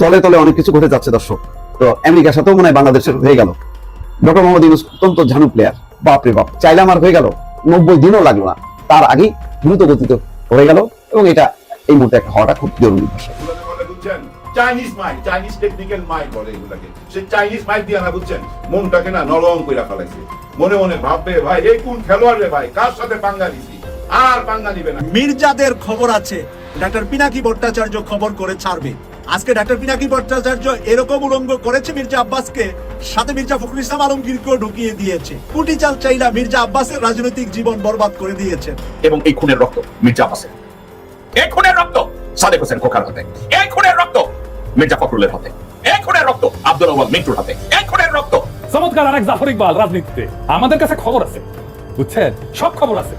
তলে তলে অনেক কিছু ঘটে যাচ্ছে দর্শক। তো আমেরিকার সাথেও মনে হয় বাংলাদেশের হয়ে গেল। ডক্টর মোহাম্মদ ইউনুস অত্যন্ত ঝানু প্লেয়ার বাপ রে বাপ চাইলে আমার হয়ে গেল। নব্বই দিনও লাগল না। তার আগেই দ্রুত গতিতে হয়ে গেল এবং এটা এই মুহূর্তে একটা হওয়াটা খুব জরুরি। চাইনিজ মাইল চাইনিজ টেকনিক্যাল বলে এগুলাকে। সে চাইনিজ দিয়ে না বুঝছেন? মনটাকে না নরম কইরা ফেলাইছে। মনে মনে ভাববে ভাই এই কোন খেলোয়াড় রে ভাই? কার সাথে পাঙ্গা দিছি? আর পাঙ্গা দিবে না? মির্জাদের খবর আছে। ডাক্তার পিনাকি ভট্টাচার্য খবর করে ছাড়বে। আজকে ডাক্তার পিনাকি ভট্টাচার্য এরকম উলঙ্গ করেছে মির্জা আব্বাসকে সাথে মির্জা ফখরুল ইসলাম আলমগীরকেও ঢুকিয়ে দিয়েছে। কুটি চাল চাইলা মির্জা আব্বাসের রাজনৈতিক জীবন বরবাদ করে দিয়েছেন এবং এই খুনের রক্ত মির্জা আব্বাসের। এই খুনের রক্ত সাদেক হোসেন খোকার হাতে। এই খুনের রক্ত মির্জা ফখরুলের হাতে। এই খুনের রক্ত আব্দুল আওয়াল মিন্টুর হাতে। এই খুনের রক্ত চমৎকার আরেক জাফর ইকবাল রাজনীতিতে। আমাদের কাছে খবর আছে। বুঝছেন? সব খবর আছে।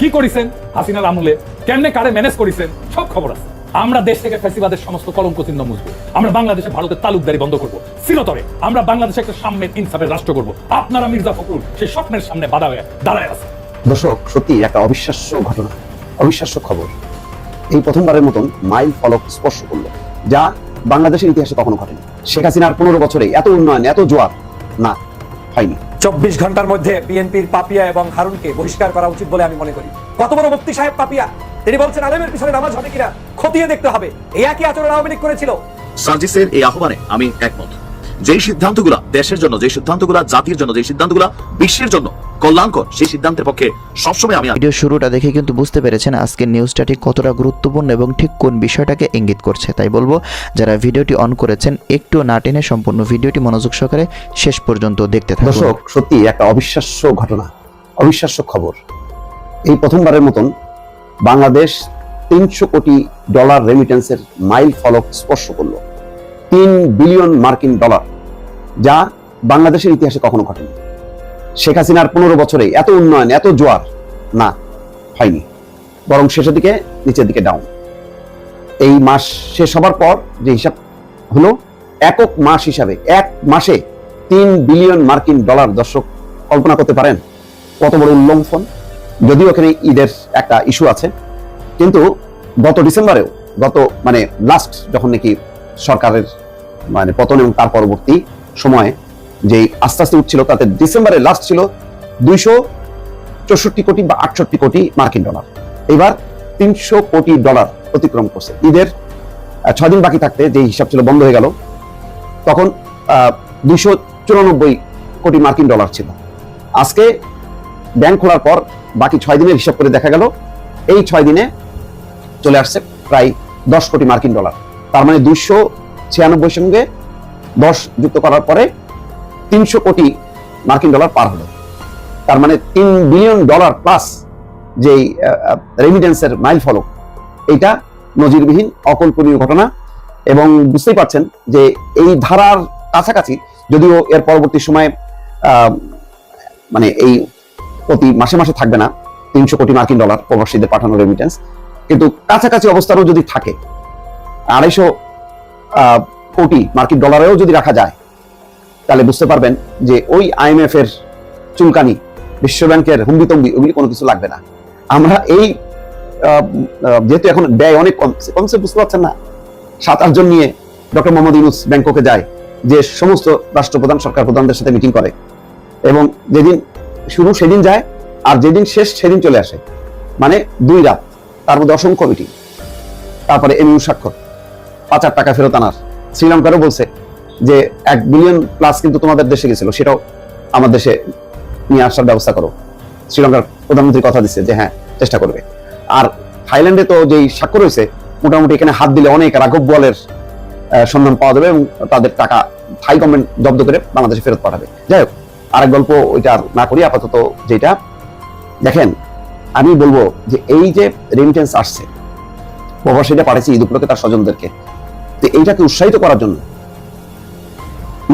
কি করেছেন? হাসিনার আমলে কেমনে কারে ম্যানেজ করেছেন? সব খবর আছে। আমরা দেশ থেকে ফ্যাসিবাদের সমস্ত কলঙ্ক চিহ্ন মুছবো। আমরা বাংলাদেশে ভারতের তালুকদারি বন্ধ করব। চিরতরে আমরা বাংলাদেশে একটা সাম্যের ইনসাফের রাষ্ট্র করব। আপনারা মির্জা ফখরুল সেই স্বপ্নের সামনে বাধা হয়ে দাঁড়ায় আছে দর্শক সত্যি একটা অবিশ্বাস্য ঘটনা, অবিশ্বাস্য খবর। এই প্রথমবারের মতন মাইল ফলক স্পর্শ করল, যা বাংলাদেশের ইতিহাসে কখনো ঘটেনি। শেখ হাসিনার পনেরো বছরে এত উন্নয়ন, এত জোয়ার না, হয়নি। চব্বিশ ঘণ্টার মধ্যে বিএনপির পাপিয়া এবং হারুনকে বহিষ্কার করা উচিত বলে আমি মনে করি। কত বড় মুক্তি সাহেব পাপিয়া? তিনি বলছেন আলেমের পিছনে নামাজ হবে কিনা? খতিয়ে দেখতে হবে। এই একই আচরণ আওয়ামী লীগ করেছিল। সার্জিসের এই আহ্বানে আমি একমত। যেই সিদ্ধান্তগুলা দেশের জন্য যে সিদ্ধান্তগুলা জাতির জন্য যে সিদ্ধান্তগুলা বিশ্বের জন্য কল্যাণকর সেই সিদ্ধান্তের পক্ষে সবসময় আমি ভিডিও শুরুটা দেখে কিন্তু বুঝতে পেরেছেন আজকের নিউজটা ঠিক কতটা গুরুত্বপূর্ণ এবং ঠিক কোন বিষয়টাকে ইঙ্গিত করছে। তাই বলব যারা ভিডিওটি অন করেছেন একটু না টেনে সম্পূর্ণ ভিডিওটি মনোযোগ সহকারে শেষ পর্যন্ত দেখতে থাকুন। দর্শক সত্যি একটা অবিশ্বাস্য ঘটনা অবিশ্বাস্য খবর। এই প্রথমবারের মতন বাংলাদেশ তিনশো কোটি ডলার রেমিটেন্সের মাইল ফলক স্পর্শ করল। তিন বিলিয়ন মার্কিন ডলার। যা বাংলাদেশের ইতিহাসে কখনো ঘটেনি। শেখ হাসিনার পনেরো বছরে এত উন্নয়ন, এত জোয়ার না, হয়নি। বরং শেষের দিকে, নিচের দিকে ডাউন এই মাস শেষ হবার পর যে হিসাব হলো, একক মাস হিসাবে, এক মাসে তিন বিলিয়ন মার্কিন ডলার। দর্শক, কল্পনা করতে পারেন, কত বড় উল্লঙ্ঘন যদিও এখানে ঈদের একটা ইস্যু আছে। কিন্তু গত ডিসেম্বরেও, গত মানে লাস্ট যখন নাকি সরকারের মানে পতন এবং তার পরবর্তী সময়ে যে আস্তে আস্তে উঠছিল, তাতে ডিসেম্বরে লাস্ট ছিল দুইশো চৌষট্টি কোটি বা আটষট্টি কোটি মার্কিন ডলার। এবার তিনশো কোটি ডলার অতিক্রম করছে। ঈদের ছয় দিন বাকি থাকতে যে হিসাব ছিল বন্ধ হয়ে গেল, তখন দুইশো চুরানব্বই কোটি মার্কিন ডলার ছিল। আজকে ব্যাংক খোলার পর বাকি ছয় দিনের হিসাব করে দেখা গেল, এই ছয় দিনে চলে আসছে প্রায় দশ কোটি মার্কিন ডলার। তার মানে দুইশো ছিয়ানব্বই সঙ্গে দশ যুক্ত করার পরে তিনশো কোটি মার্কিন ডলার পার হলো। তার মানে তিন বিলিয়ন ডলার প্লাস যেই রেমিডেন্সের মাইল ফলক, এইটা নজিরবিহীন অকল্পনীয় ঘটনা। এবং বুঝতেই পারছেন যে এই ধারার কাছাকাছি যদিও এর পরবর্তী সময়ে মানে এই প্রতি মাসে মাসে থাকবে না, তিনশো কোটি মার্কিন ডলার প্রবাসীদের পাঠানো রেমিটেন্স কিন্তু কাছাকাছি অবস্থারও যদি থাকে, আড়াইশো কোটি মার্কিন ডলারেও যদি রাখা যায়, তাহলে বুঝতে পারবেন যে ওই আইএমএফ এর চুলকানি বিশ্ব ব্যাংকের হুম্বিতম্বি ওগুলি কোনো কিছু লাগবে না। আমরা এই যেহেতু এখন ব্যয় অনেক কমছে কমছে বুঝতে পারছেন না। সাত আটজন নিয়ে ডক্টর মোহাম্মদ ইউনুস ব্যাংককে যায়, যে সমস্ত রাষ্ট্রপ্রধান, সরকার প্রধানদের সাথে মিটিং করে। এবং যেদিন শুরু সেদিন যায়, আর যেদিন শেষ সেদিন চলে আসে। মানে দুই রাত, তার মধ্যে অসংখ্য মিটিং। তারপরে এমইউ স্বাক্ষর, পাঁচ হাজার টাকা ফেরত আনার। শ্রীলঙ্কারও বলছে যে এক বিলিয়ন প্লাস কিন্তু তোমাদের দেশে গেছিল, সেটাও আমার দেশে নিয়ে আসার ব্যবস্থা করো। শ্রীলঙ্কার প্রধানমন্ত্রী কথা দিচ্ছে যে হ্যাঁ চেষ্টা করবে। আর থাইল্যান্ডে তো যেই স্বাক্ষর হয়েছে মোটামুটি এখানে হাত দিলে অনেক রাঘব বলের সন্ধান পাওয়া যাবে এবং তাদের টাকা থাই গভর্নমেন্ট জব্দ করে বাংলাদেশে ফেরত পাঠাবে। যাই হোক, আরেক গল্প ওইটা আর না করি, আপাতত যেটা। দেখেন, আমি বলব যে এই যে রেমিটেন্স আসছে, প্রবাসীরা পাঠিয়েছে ঈদ উপলক্ষে তার স্বজনদেরকে। তো এইটাকে উৎসাহিত করার জন্য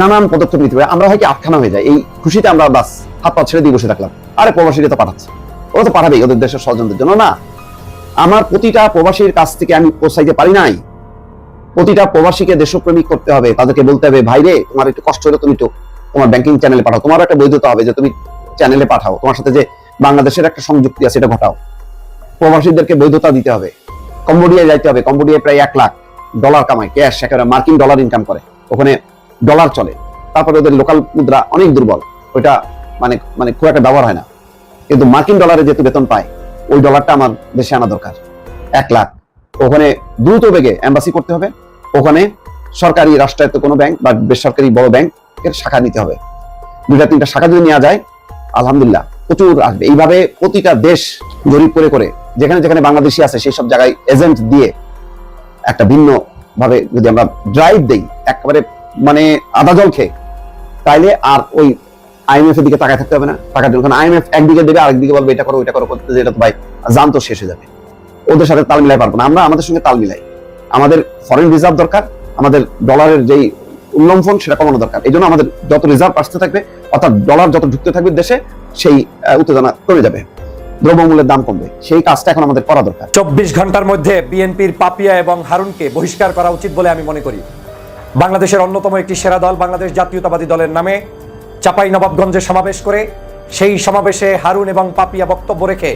নানান পদক্ষেপ নিতে পারে। আমরা হয় আটখানা হয়ে যায় এই খুশিতে আমরা বাস, হাত পা ছেড়ে দিয়ে বসে থাকলাম। আরে প্রবাসীরা তো পাঠাচ্ছে। ওরা তো পাঠাবেই, ওদের দেশের স্বজনদের জন্য। না, আমার প্রতিটা প্রবাসীর কাছ থেকে আমি পৌঁছাইতে পারি নাই। প্রতিটা প্রবাসীকে দেশপ্রেমিক করতে হবে। তাদেরকে বলতে হবে ভাইরে তোমার একটু কষ্ট হলে, তুমি তো তোমার ব্যাংকিং চ্যানেলে পাঠাও। তোমার একটা বৈধতা হবে যে তুমি চ্যানেলে পাঠাও। তোমার সাথে যে বাংলাদেশের একটা সংযুক্তি আছে, এটা ঘটাও। প্রবাসীদেরকে বৈধতা দিতে হবে। কম্বোডিয়ায় যাইতে হবে। কম্বোডিয়ায় প্রায় এক লাখ। ডলার কামায় ক্যাশ একেবারে মার্কিন ডলার ইনকাম করে। ওখানে ডলার চলে। তারপরে ওদের লোকাল মুদ্রা অনেক দুর্বল। ওইটা মানে মানে খুব একটা ব্যবহার হয় না। কিন্তু মার্কিন ডলারে যেহেতু বেতন পায়, ওই ডলারটা আমার দেশে আনা দরকার। এক লাখ। ওখানে দ্রুত বেগে এম্বাসি করতে হবে। ওখানে সরকারি, রাষ্ট্রায়ত্ত কোনো ব্যাংক বা বেসরকারি বড় ব্যাংক এর শাখা নিতে হবে। দুইটা, তিনটা শাখা যদি নেওয়া যায়, আলহামদুলিল্লাহ, প্রচুর আসবে। এইভাবে প্রতিটা দেশ জরিপ করে করে যেখানে যেখানে বাংলাদেশি আছে, সেই সব জায়গায় এজেন্ট দিয়ে একটা ভিন্ন ভাবে যদি আমরা ড্রাইভ দেই, একেবারে মানে আদা জল খেয়ে, তাইলে আর ওই আইএমএফ এর দিকে তাকায় থাকতে হবে না। টাকার জন্য, কারণ আইএমএফ একদিকে দেবে আরেকদিকে বলবে, এটা করো, ওইটা করো, করতে যেটা তো ভাই জান তো শেষ হয়ে যাবে। ওদের সাথে তাল মিলাই পারব না। আমরা আমাদের সঙ্গে তাল মিলাই। আমাদের ফরেন রিজার্ভ দরকার, আমাদের ডলারের যেই উল্লম্ফন, সেটা কমানো দরকার। এই জন্য আমাদের যত রিজার্ভ আসতে থাকবে, অর্থাৎ ডলার যত ঢুকতে থাকবে দেশে, সেই উত্তেজনা কমে যাবে। দ্রব্যমূল্যের দাম কমবে। সেই কাজটা এখন আমাদের করা দরকার। চব্বিশ ঘণ্টার মধ্যে বিএনপির পাপিয়া এবং হারুনকে বহিষ্কার করা উচিত বলে আমি মনে করি। বাংলাদেশের অন্যতম একটি সেরা দল বাংলাদেশ জাতীয়তাবাদী দলের নামে চাপাই নবাবগঞ্জে সমাবেশ করে, সেই সমাবেশে হারুন এবং পাপিয়া বক্তব্য রেখে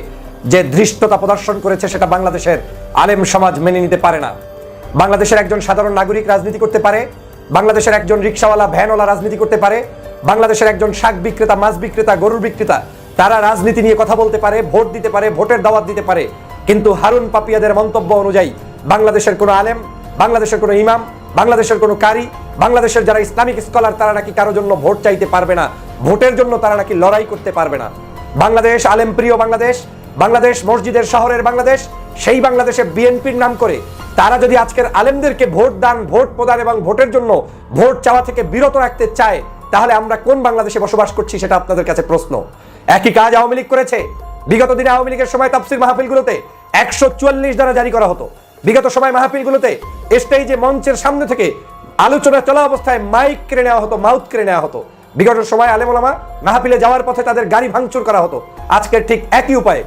যে ধৃষ্টতা প্রদর্শন করেছে সেটা বাংলাদেশের আলেম সমাজ মেনে নিতে পারে না। বাংলাদেশের একজন সাধারণ নাগরিক রাজনীতি করতে পারে, বাংলাদেশের একজন রিক্সাওয়ালা, ভ্যানওয়ালা রাজনীতি করতে পারে, বাংলাদেশের একজন শাক বিক্রেতা, মাছ বিক্রেতা, গরুর বিক্রেতা তারা রাজনীতি নিয়ে কথা বলতে পারে, ভোট দিতে পারে, ভোটের দাওয়াত দিতে পারে। কিন্তু হারুন পাপিয়াদের মন্তব্য অনুযায়ী বাংলাদেশের কোনো আলেম, বাংলাদেশের কোনো ইমাম, বাংলাদেশের কোনো কারি, বাংলাদেশের যারা ইসলামিক স্কলার তারা নাকি কারোর জন্য ভোট চাইতে পারবে না। ভোটের জন্য তারা নাকি লড়াই করতে পারবে না। বাংলাদেশ আলেম প্রিয় বাংলাদেশ বাংলাদেশ মসজিদের শহরের বাংলাদেশ, সেই বাংলাদেশে বিএনপির নাম করে তারা যদি আজকের আলেমদেরকে ভোট দান, ভোট প্রদান এবং ভোটের জন্য ভোট চাওয়া থেকে বিরত রাখতে চায়, তাহলে আমরা কোন বাংলাদেশে বসবাস করছি সেটা আপনাদের কাছে প্রশ্ন। একই কাজ আওয়ামী লীগ করেছে। বিগত দিনে আওয়ামী লীগের সময় তাফসির মাহফিলগুলোতে একশো চুয়াল্লিশ দ্বারা জারি করা হতো। বিগত সময় মাহফিলগুলোতে স্টেজে মঞ্চের সামনে থেকে আলোচনা চলা অবস্থায় মাইক কেড়ে নেওয়া হতো, মাউথ কেড়ে নেওয়া হতো। বিগত সময় আলেমোলামা মাহফিলে যাওয়ার পথে তাদের গাড়ি ভাঙচুর করা হতো। আজকের ঠিক একই উপায়ে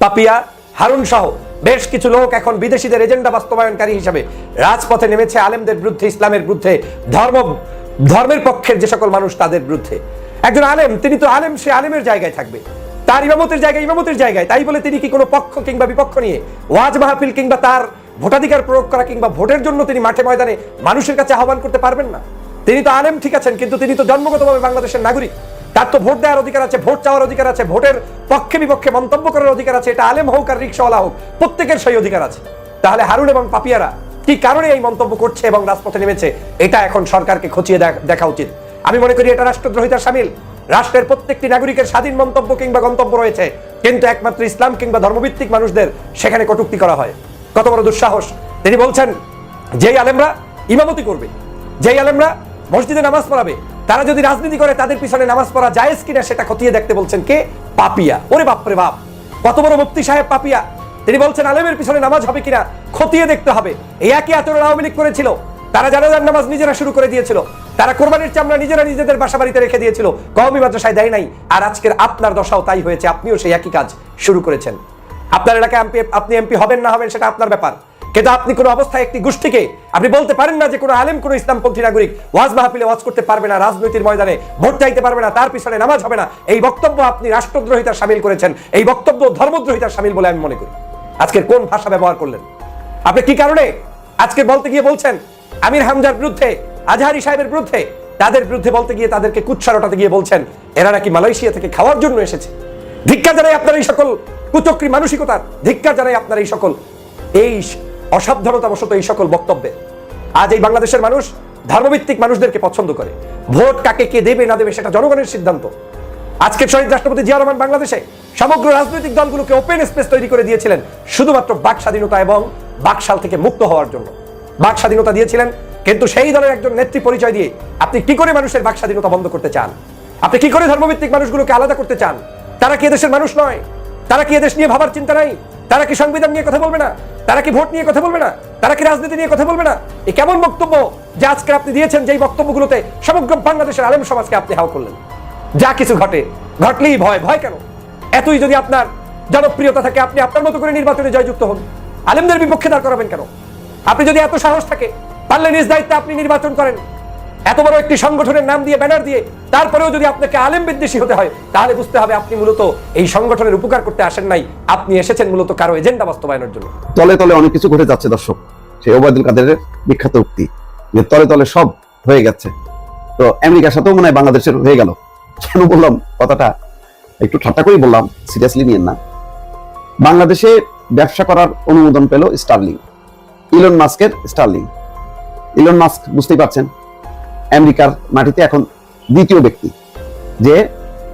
পাপিয়া, হারুন সহ বেশ কিছু লোক এখন বিদেশিদের এজেন্ডা বাস্তবায়নকারী হিসাবে রাজপথে নেমেছে আলেমদের বিরুদ্ধে, ইসলামের বিরুদ্ধে, ধর্ম, ধর্মের পক্ষের যে সকল মানুষ তাদের বিরুদ্ধে। একজন আলেম, তিনি তো আলেম, সে আলেমের জায়গায় থাকবে। তার ইমামতের জায়গায় ইমামতের জায়গায়। তাই বলে তিনি কি কোনো পক্ষ কিংবা বিপক্ষ নিয়ে ওয়াজ মাহফিল কিংবা তার ভোটাধিকার প্রয়োগ করা কিংবা ভোটের জন্য তিনি মাঠে ময়দানে মানুষের কাছে আহ্বান করতে পারবেন না? তিনি তো আলেম, ঠিক আছেন, কিন্তু তিনি তো জন্মগতভাবে বাংলাদেশের নাগরিক। তার তো ভোট দেওয়ার অধিকার আছে, ভোট চাওয়ার অধিকার আছে, ভোটের পক্ষে বিপক্ষে মন্তব্য করার অধিকার আছে, এটা আলেম হোক আর রিক্সাওয়ালা হোক, প্রত্যেকের সেই অধিকার আছে। তাহলে হারুন এবং পাপিয়ারা কি কারণে এই মন্তব্য করছে এবং রাজপথে নেমেছে? এটা এখন সরকারকে খতিয়ে দেখা উচিত। আমি মনে করি এটা রাষ্ট্রদ্রোহিতার সামিল। রাষ্ট্রের প্রত্যেকটি নাগরিকের স্বাধীন মন্তব্য কিংবা গন্তব্য রয়েছে। কিন্তু একমাত্র ইসলাম কিংবা ধর্মভিত্তিক মানুষদের সেখানে কটূক্তি করা হয়। কত বড় দুঃসাহস। তিনি বলছেন, যেই আলেমরা ইমামতি করবে, যেই আলেমরা মসজিদে নামাজ পড়াবে, তারা যদি রাজনীতি করে, তাদের পিছনে নামাজ পড়া জায়েজ কিনা সেটা খতিয়ে দেখতে বলছেন কে? পাপিয়া। ওরে বাপরে বাপ! কত বড় মুফতি সাহেব পাপিয়া। তিনি বলছেন, আলেমের পিছনে নামাজ হবে কিনা খতিয়ে দেখতে হবে। এই একই আচরণ আওয়ামী লীগ করেছিল। তারা জানাজার নামাজ নিজেরা শুরু করে দিয়েছিল। তারা কোরবানির চামড়া নিজেরা নিজেদের বাসা বাড়িতে রেখে দিয়েছিল। কওমি মাদ্রাসায় দেয় নাই। আর আজকের আপনার দশাও তাই হয়েছে। আপনিও সেই একই কাজ শুরু করেছেন। আপনার এলাকায় এমপি, আপনি এমপি হবেন না হবেন, সেটা আপনার ব্যাপার। কিন্তু আপনি কোনো অবস্থায় একটি গোষ্ঠীকে, আপনি বলতে পারেন না যে কোনো আলেম, কোনো ইসলামপন্থী নাগরিক ওয়াজ মাহফিলে ওয়াজ করতে পারবে না রাজনৈতিক ময়দানে ভোট চাইতে পারবে না, তার পিছনে নামাজ হবে না। এই বক্তব্য আপনি রাষ্ট্রদ্রোহিতার সামিল করেছেন। এই বক্তব্য ধর্মদ্রোহিতার সামিল বলে আমি মনে করি। আজকের কোন ভাষা ব্যবহার করলেন? আপনি কি কারণে আজকে বলতে গিয়ে বলছেন, আমির হামজার বিরুদ্ধে আজহারি সাহেবের বিরুদ্ধে, তাদের বিরুদ্ধে বলতে গিয়ে তাদেরকে কুৎসারটাতে গিয়ে বলছেন, এরা নাকি মালয়েশিয়া থেকে খাওয়ার জন্য এসেছে। ধিক্কার জানাই আপনার এই সকল কুচক্রী মানসিকতার, ধিক্কার জানাই আপনার এই সকল, এই অসাবধানতাবশত এই সকল বক্তব্যে। আজ এই বাংলাদেশের মানুষ ধর্মভিত্তিক মানুষদেরকে পছন্দ করে। ভোট কাকে কে দেবে না দেবে সেটা জনগণের সিদ্ধান্ত। আজকে শহীদ রাষ্ট্রপতি জিয়া রহমান বাংলাদেশে সমগ্র রাজনৈতিক দলগুলোকে ওপেন স্পেস তৈরি করে দিয়েছিলেন, শুধুমাত্র বাক স্বাধীনতা এবং বাকশাল থেকে মুক্ত হওয়ার জন্য। বাক স্বাধীনতা দিয়েছিলেন কিন্তু সেই দলের একজন নেত্রী পরিচয় দিয়ে আপনি কি করে মানুষের বাক স্বাধীনতা বন্ধ করতে চান? আপনি কি করে ধর্মভিত্তিক মানুষগুলোকে আলাদা করতে চান? তারা কি এদেশের মানুষ নয়? তারা কি এদেশ নিয়ে ভাবার চিন্তা নাই? তারা কি সংবিধান নিয়ে কথা বলবে না? তারা কি ভোট নিয়ে কথা বলবে না? তারা কি রাজনীতি নিয়ে কথা বলবে না? এই কেমন বক্তব্য যে আজকে আপনি দিয়েছেন যেই বক্তব্যগুলোতে সমগ্র বাংলাদেশের আলেম সমাজকে আপনি হাও করলেন? যা কিছু ঘটে, ঘটলেই ভয় ভয় কেন? এতই যদি আপনার জনপ্রিয়তা থাকে, আপনি আপনার মতো করে নির্বাচনে জয়যুক্ত হন। আলেমদের বিপক্ষে দাঁড় করাবেন কেন? আপনি যদি এত সাহস থাকে পারলে নিজ দায়িত্বে আপনি নির্বাচন করেন। এত বড় একটি সংগঠনের নাম দিয়ে ব্যানার দিয়ে তারপরেও যদি আপনাকে আলেম বিদ্বেষী হতে হয়, তাহলে বুঝতে হবে আপনি মূলত এই সংগঠনের উপকার করতে আসেন নাই। আপনি এসেছেন মূলত কারও এজেন্ডা বাস্তবায়নের জন্য। তলে তলে অনেক কিছু ঘটে যাচ্ছে দর্শক। সেই ওবায়দুল কাদেরের বিখ্যাত উক্তি যে তলে তলে সব হয়ে গেছে। তো আমেরিকার সাথেও মনে হয় বাংলাদেশের হয়ে গেল। কেন বললাম? কথাটা একটু ঠাট্টা করেই বললাম, সিরিয়াসলি নিয়েন না। বাংলাদেশে ব্যবসা করার অনুমোদন পেল স্টারলিং। ইলন মাস্কের স্টারলিং। ইলন মাস্ক বুঝতেই পারছেন আমেরিকার মাটিতে এখন দ্বিতীয় ব্যক্তি যে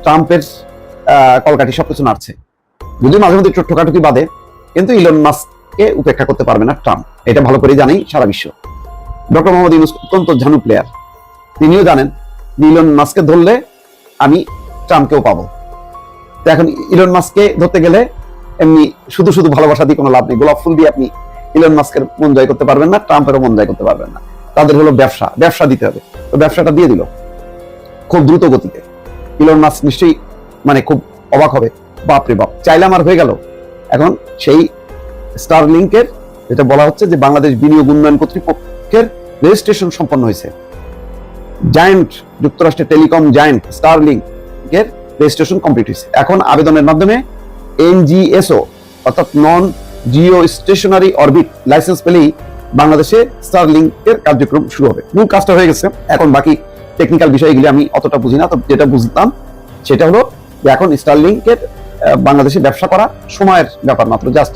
ট্রাম্পের আহ, কলকাঠি সবকিছু নাড়ছে। যদিও মাঝে মধ্যে ঠোকাঠুকি বাদে কিন্তু ইলন মাস্ককে উপেক্ষা করতে পারবে না ট্রাম্প। এটা ভালো করে জানেই সারা বিশ্ব। ডক্টর মোহাম্মদ ইউনুস অত্যন্ত ঝানু প্লেয়ার তিনিও জানেন ইলন মাস্ককে ধরলে আমি ট্রাম্পকেও পাবো। তো এখন ইলন মাস্ককে ধরতে গেলে এমনি শুধু শুধু ভালোবাসা দিয়ে কোনো লাভ নেই। গোলাপ ফুল দিয়ে আপনি ইলন মাস্কের মন জয় করতে পারবেন না ট্রাম্পেরও মন জয় করতে পারবেন না। তাদের হলো ব্যবসা ব্যবসা দিতে হবে। তো ব্যবসাটা দিয়ে দিল। খুব দ্রুত গতিতে। ইলন মাস্ক নিশ্চয়ই মানে খুব অবাক হবে। বাপরে বাপ, চাইলাম আর হয়ে গেল। এখন সেই স্টার লিঙ্কের যেটা বলা হচ্ছে যে বাংলাদেশ বিনিয়োগ উন্নয়ন কর্তৃপক্ষের রেজিস্ট্রেশন সম্পন্ন হয়েছে। জায়ান্ট যুক্তরাষ্ট্রের টেলিকম জায়ান্ট স্টার লিঙ্কের রেজিস্ট্রেশন কমপ্লিট হয়েছে। এখন আবেদনের মাধ্যমে এনজিএসও অর্থাৎ non geostationary orbit licence পেলেই বাংলাদেশে স্টার লিঙ্কের কার্যক্রম শুরু হবে। মূল কাজটা হয়ে গেছে। এখন বাকি টেকনিক্যাল বিষয়গুলি আমি অতটা বুঝি না, তো যেটা বুঝতাম সেটা হলো যে এখন স্টারলিংকের বাংলাদেশে ব্যবসা করা সময়ের ব্যাপার মাত্র। জাস্ট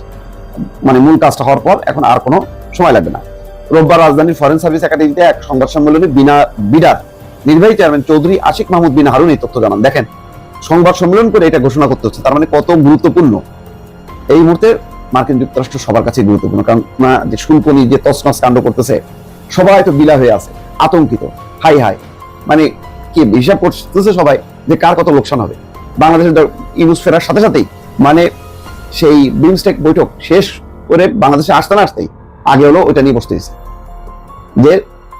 মানে মূল কাজটা হওয়ার পর এখন আর কোনো সময় লাগবে না। রোববার রাজধানীর ফরেন সার্ভিস একাডেমিতে এক সংবাদ সম্মেলনে বিনা বিডার নির্বাহী চেয়ারম্যান চৌধুরী আশিক মাহমুদ বিন হারুন এই তথ্য জানান। দেখেন, সংবাদ সম্মেলন করে এটা ঘোষণা করতে হচ্ছে। তার মানে কত গুরুত্বপূর্ণ। এই মুহূর্তে মার্কিন যুক্তরাষ্ট্র সবার কাছে গুরুত্বপূর্ণ। কারণ যে শুল্ক নিয়ে যে তসনস কাণ্ড করতেছে, সবাই তো বিলা হয়ে আছে, আতঙ্কিত, হাই হাই। মানে কি হিসাব করতেছে সবাই যে কার কত লোকসান হবে? বাংলাদেশের ইউজ ফেরার সাথে সাথেই মানে সেই বিমস্টেক বৈঠক শেষ করে বাংলাদেশে আসতে না আসতেই আগে হলো ওইটা নিয়ে বসতে হয়েছে যে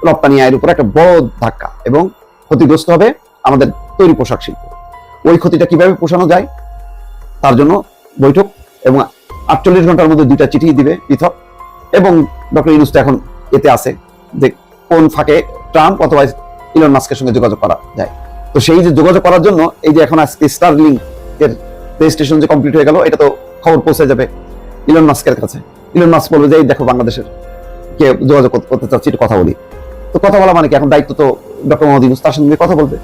রপ্তানি আয়ের উপর একটা বড় ধাক্কা এবং ক্ষতিগ্রস্ত হবে আমাদের তৈরি পোশাক শিল্প। ওই ক্ষতিটা কীভাবে পোষানো যায়? তার জন্য বৈঠক এবং আটচল্লিশ ঘণ্টার মধ্যে দুইটা চিঠি দিবে পৃথক। এবং ডক্টর ইউনুস এখন এতে আছে যে কোন ফাঁকে ট্রাম্প অথবা ইলন মাস্কের সঙ্গে যোগাযোগ করা যায়। তো সেই যে যোগাযোগ করার জন্য এই যে এখন আজকে স্টার লিঙ্ক এর রেজিস্ট্রেশন যে কমপ্লিট হয়ে গেল, এটা তো খবর পৌঁছে যাবে ইলন মাস্কের কাছে। ইলন মাস্ক বলবে যে, এই দেখো বাংলাদেশের কে যোগাযোগ করতে- করতে চাচ্ছি, একটু কথা বলি। তো কথা বলা মানে কি? এখন দায়িত্ব তো ডক্টর মোহাম্মদ ইউনুস তার সঙ্গে কথা বলবে।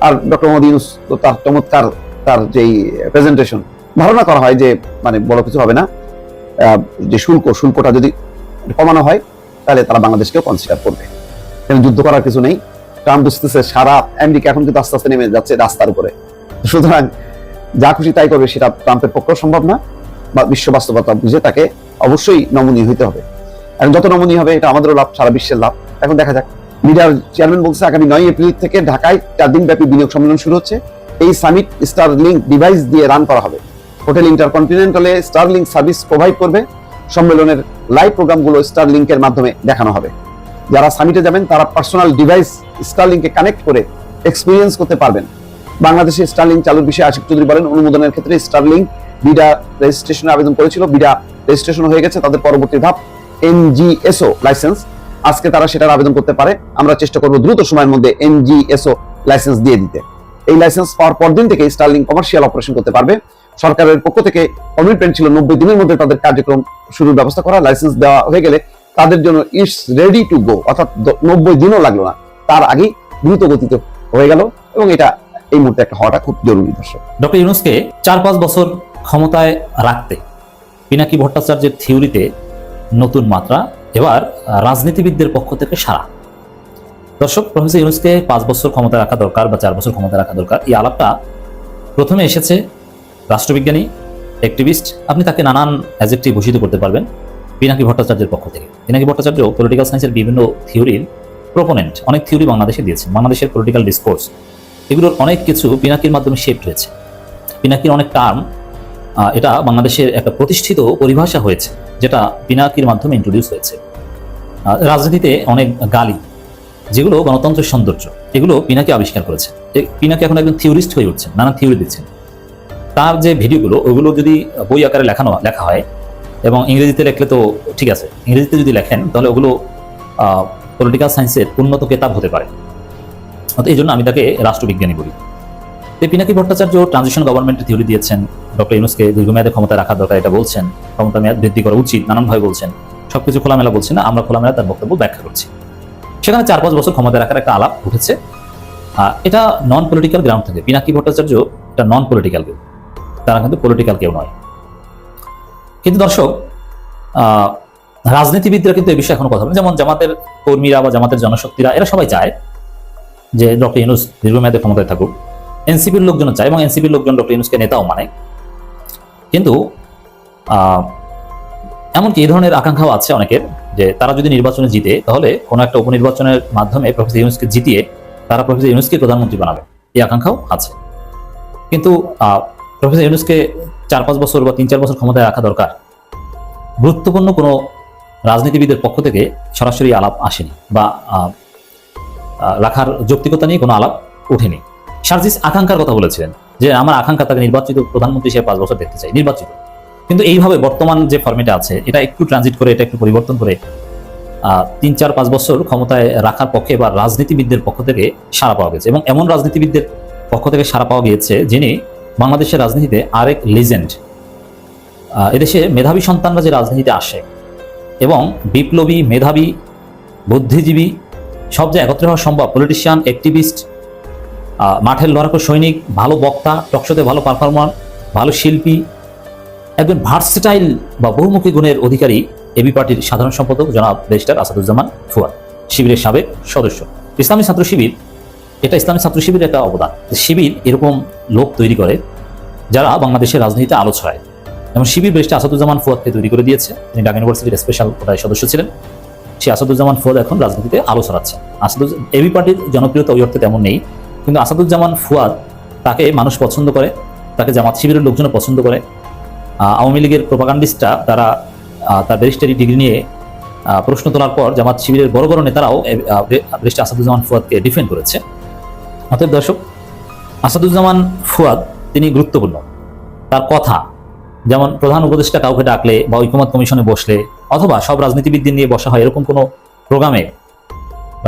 আর ডক্টর মোহাম্মদ ইউনুস তো তার চমৎকার তার যেই প্রেজেন্টেশন ধারণা করা হয় যে মানে বড় কিছু হবে না। যে শুল্ক, শুল্কটা যদি কমানো হয়, তাহলে তারা বাংলাদেশকেও কনসিডার করবে। কিন্তু যুদ্ধ করার কিছু নেই। ট্রাম্প বুঝতেছে সারা আমেরিকা এখন কিন্তু আস্তে আস্তে নেমে যাচ্ছে রাস্তার উপরে। সুতরাং যা খুশি তাই করবে সেটা ট্রাম্পের পক্ষেও সম্ভব না, বা বিশ্ব বাস্তবতা বুঝে তাকে অবশ্যই নমনীয় হইতে হবে। এখন যত নমনীয় হবে, এটা আমাদেরও লাভ, সারা বিশ্বের লাভ। এখন দেখা যাক। লিডার চেয়ারম্যান বলছে আগামী নয় এপ্রিল থেকে ঢাকায় চার দিন ব্যাপী বিনিয়োগ সম্মেলন শুরু হচ্ছে। এই সামিট স্টার লিঙ্ক ডিভাইস দিয়ে রান করা হবে। হোটেল ইন্টারকন্টিনেন্টালে স্টার লিঙ্ক সার্ভিস প্রোভাইড করবে। সম্মেলনের লাইভ প্রোগ্রামগুলো স্টার লিঙ্কের মাধ্যমে দেখানো হবে। যারা সামিটে যাবেন, তারা পার্সোনাল ডিভাইস স্টারলিংকে কানেক্ট করে এক্সপিরিয়েন্স করতে পারবেন। বাংলাদেশে স্টারলিং চালুর বিষয়ে আশিক চৌধুরী বলেন, অনুমোদনের ক্ষেত্রে স্টারলিং বিডা রেজিস্ট্রেশনে আবেদন করেছিল। বিডা রেজিস্ট্রেশন হয়ে গেছে, তাদের পরবর্তী ধাপ এনজিএসও লাইসেন্স। আজকে তারা সেটার আবেদন করতে পারে। আমরা চেষ্টা করব দ্রুত সময়ের মধ্যে এনজিএসও লাইসেন্স দিয়ে দিতে। এই লাইসেন্স পাওয়ার পর দিন থেকে স্টারলিং কমার্শিয়াল অপারেশন করতে পারবে। সরকারের পক্ষ থেকে কমিটমেন্ট ছিল নব্বই দিনের মধ্যে তাদের কার্যক্রম শুরুর ব্যবস্থা করা লাইসেন্স দেওয়া হয়ে গেলে তাদের জন্য ইটস রেডি টু গো অর্থাৎ নব্বই দিনও লাগল না। তার আগেই দ্রুত গতিতে হয়ে গেল এবং এটা এই মুহূর্তে একটা হওয়াটা খুব জরুরি দর্শক। ডক্টর ইউনুসকে চার পাঁচ বছর ক্ষমতায় রাখতে পিনাকি ভট্টাচার্যের থিওরিতে নতুন মাত্রা, এবার রাজনীতিবিদদের পক্ষ থেকে সারা দর্শক, প্রফেসর ইউনুসকে পাঁচ বছর ক্ষমতায় রাখা দরকার বা চার বছর ক্ষমতায় রাখা দরকার, এই আলাপটা প্রথমে এসেছে রাষ্ট্রবিজ্ঞানী অ্যাক্টিভিস্ট আপনি তাকে নানান অ্যাজেক্টিভ ভূষিত করতে পারবেন। পিনাকি ভট্টাচার্যের পক্ষ থেকে। পিনাকি ভট্টাচার্য পলিটিক্যাল সায়েন্সের বিভিন্ন থিওরির প্রোপোনেন্ট অনেক থিওরি বাংলাদেশে দিয়েছেন। বাংলাদেশের পলিটিক্যাল ডিসকোর্স এগুলোর অনেক কিছু পিনাকির মাধ্যমে শেপ হয়েছে। পিনাকির অনেক টার্ম এটা বাংলাদেশের একটা প্রতিষ্ঠিত পরিভাষা হয়েছে, যেটা পিনাকির মাধ্যমে ইন্ট্রোডিউস হয়েছে। রাজনীতিতে অনেক গালি, যেগুলো গণতন্ত্রের সৌন্দর্য, এগুলো পিনাকি আবিষ্কার করেছে। পিনাকি এখন একজন থিওরিস্ট হয়ে উঠছেন, নানা থিওরি দিচ্ছেন। তার যে ভিডিওগুলো, ওগুলো যদি বই আকারে লেখানো, লেখা হয়, এবং ইংরেজিতে লেখলে তো ঠিক আছে, ইংরেজিতে যদি লেখেন, তাহলে ওগুলো পলিটিক্যাল সায়েন্সের উন্নত কেতাব হতে পারে। এই জন্য আমি তাকে রাষ্ট্রবিজ্ঞানী বলি। তো পিনাকি ভট্টাচার্য ট্রানজিশন গভর্নমেন্টের থিওরি দিয়েছেন, ডক্টর ইউনুসকে দীর্ঘমেয়াদে ক্ষমতা রাখা দরকার, এটা বলছেন, ক্ষমতা মেয়াদ বৃদ্ধি করা উচিত, নানানভাবে বলছেন, সবকিছু খোলামেলা বলছি না, আমরা খোলামেলা তার বক্তব্য ব্যাখ্যা করছি। সেখানে চার পাঁচ বছর ক্ষমতা রাখার একটা আলাপ উঠেছে এটা নন পলিটিক্যাল গ্রাউন্ড থেকে। পিনাকি ভট্টাচার্য এটা নন পলিটিক্যাল কেউ তারা কিন্তু পলিটিক্যাল কেউ নয়। কিন্তু দর্শক রাজনীতিবিদরা কিন্তু এই বিষয়ে এখনও কথা বলেন। যেমন জামাতের কর্মীরা বা জামাতের জনশক্তিরা, এরা সবাই চায় যে ডক্টর ইউনুস দীর্ঘমেয়াদে ক্ষমতায় থাকুক। এনসিপির লোকজন চায় এবং এনসিপির লোকজন ডক্টর ইউনুসকে নেতাও মানে। কিন্তু এমনকি এই ধরনের আকাঙ্ক্ষাও আছে অনেকের যে তারা যদি নির্বাচনে জিতে, তাহলে কোনো একটা উপনির্বাচনের মাধ্যমে প্রফেসর ইউনুসকে জিতিয়ে তারা প্রফেসর ইউনুসকে প্রধানমন্ত্রী বানাবে। এই আকাঙ্ক্ষাও আছে। কিন্তু প্রফেসর ইউনুসকে চার, পাঁচ বছর বা তিন, চার বছর ক্ষমতায় রাখা দরকার। গুরুত্বপূর্ণ কোনো রাজনীতিবিদের পক্ষ থেকে সরাসরি আলাপ আসেনি বা রাখার যৌক্তিকতা নিয়ে কোনো আলাপ ওঠেনি। সার্জিস আকাঙ্ক্ষার কথা বলেছিলেন যে আমার আকাঙ্ক্ষা তাকে নির্বাচিত প্রধানমন্ত্রী হিসেবে পাঁচ বছর দেখতে চাই, নির্বাচিত। কিন্তু এইভাবে বর্তমান যে ফর্মেটে আছে, এটা একটু ট্রানজিট করে, এটা একটু পরিবর্তন করে তিন, চার, পাঁচ বছর ক্ষমতায় রাখার পক্ষে বা রাজনীতিবিদদের পক্ষ থেকে সাড়া পাওয়া গেছে। এবং এমন রাজনীতিবিদদের পক্ষ থেকে সাড়া পাওয়া গিয়েছে যিনি বাংলাদেশের রাজনীতিতে আরেক লিজেন্ড এদেশে মেধাবী সন্তানরা যে রাজনীতিতে আসে এবং বিপ্লবী, মেধাবী, বুদ্ধিজীবী, সব যে একত্রে হওয়া সম্ভব পলিটিশিয়ান অ্যাক্টিভিস্ট মাঠের লড়াকু সৈনিক, ভালো বক্তা টকশোতে ভালো পারফরমার ভালো শিল্পী, একজন ভার্সেটাইল বা বহুমুখী গুণের অধিকারী এবি পার্টির সাধারণ সম্পাদক জনাব ব্যারিস্টার আসাদুজ্জামান ফুয়াদ, শিবিরের সাবেক সদস্য। ইসলামী ছাত্র শিবির এটা ইসলামী ছাত্র শিবিরের একটা অবদান। শিবির এরকম লোক তৈরি করে যারা বাংলাদেশের রাজনীতিতে আলো ছড়ায়। যেমন শিবির ব্যারিস্টার আসাদুজ্জামান ফুয়াদকে তৈরি করে দিয়েছে। তিনি ঢাকা ইউনিভার্সিটির স্পেশাল কোটায় সদস্য ছিলেন। সেই আসাদুজ্জামান ফুয়াদ এখন রাজনীতিতে আলো ছড়াচ্ছে। আসাদুজ এবি পার্টির জনপ্রিয়তা ওই অর্থে তেমন নেই। কিন্তু আসাদুজ্জামান ফুয়াদ তাকে মানুষ পছন্দ করে, তাকে জামাত শিবিরের লোকজন পছন্দ করে। আওয়ামী লীগের প্রোপাগান্ডিস্টরা তারা তার ব্যারিস্টারি ডিগ্রি নিয়ে প্রশ্ন তোলার পর জামাত শিবিরের বড় বড় নেতারাও ব্যারিস্টার আসাদুজ্জামান ফুয়াদকে ডিফেন্ড করেছে। অতএব দর্শক, আসাদুজ্জামান ফুয়াদ, তিনি গুরুত্বপূর্ণ। তার কথা, যেমন প্রধান উপদেষ্টা কাউকে ডাকলে বা ঐকমত কমিশনে বসলে, অথবা সব রাজনীতিবিদদের নিয়ে বসা হয় এরকম কোনো প্রোগ্রামে,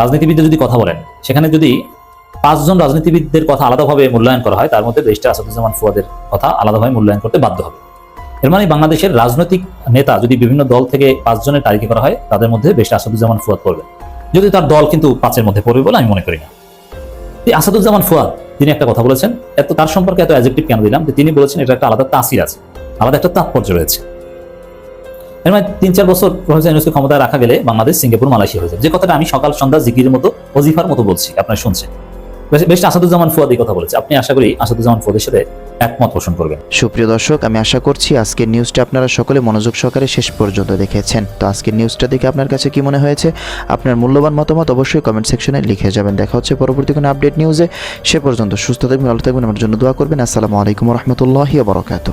রাজনীতিবিদরা যদি কথা বলেন, সেখানে যদি পাঁচজন রাজনীতিবিদদের কথা আলাদাভাবে মূল্যায়ন করা হয়, তার মধ্যে ব্যারিস্টার আসাদুজ্জামান ফুয়াদের কথা আলাদাভাবে মূল্যায়ন করতে বাধ্য হবে। এর মানে বাংলাদেশের রাজনৈতিক নেতা যদি বিভিন্ন দল থেকে পাঁচজনের তালিকা করা হয়, তাদের মধ্যে বেশি আসাদুজ্জামান ফুয়াদ পড়বে। যদি তার দল কিন্তু পাঁচের মধ্যে পড়বে বলে আমি মনে করি না। আসাদুজ্জামান ফুয়াদ, তিনি একটা কথা বলেছেন, এত তার সম্পর্কে এত অ্যাজেক্টিভ কেন দিলাম যে তিনি বলেছেন এটা একটা আলাদা তাসির আছে, আলাদা একটা তাৎপর্য রয়েছে। এর মানে তিন চার বছর প্রফেসর ক্ষমতায় রাখা গেলে বাংলাদেশ, সিঙ্গাপুর, মালয়েশিয়া হয়ে যাবে। যে কথাটা আমি সকাল সন্ধ্যা জিকির মতো অজিফার মতো বলছি, আপনার শুনছেন। বেশ- আসাদুজ্জামান ফুয়াদ কথা বলেছে। আপনি আশা করি আসাদুজ্জামান ফুয়াদের সাথে একমত পোষণ করবেন। সুপ্রিয় দর্শক, আমি আশা করছি আজকের নিউজটা আপনারা সকলে মনোযোগ সহকারে শেষ পর্যন্ত দেখেছেন। তো আজকের নিউজটা দেখে আপনার কাছে কি মনে হয়েছে? আপনার মূল্যবান মতামত অবশ্যই কমেন্ট সেকশনে লিখে যাবেন। দেখা হচ্ছে পরবর্তী কোনো আপডেট নিউজে সে পর্যন্ত সুস্থ থাকবেন, ভালো থাকবেন, আমার জন্য দোয়া করবেন। আসসালামু আলাইকুম রহমতুল্লাহি বরকাত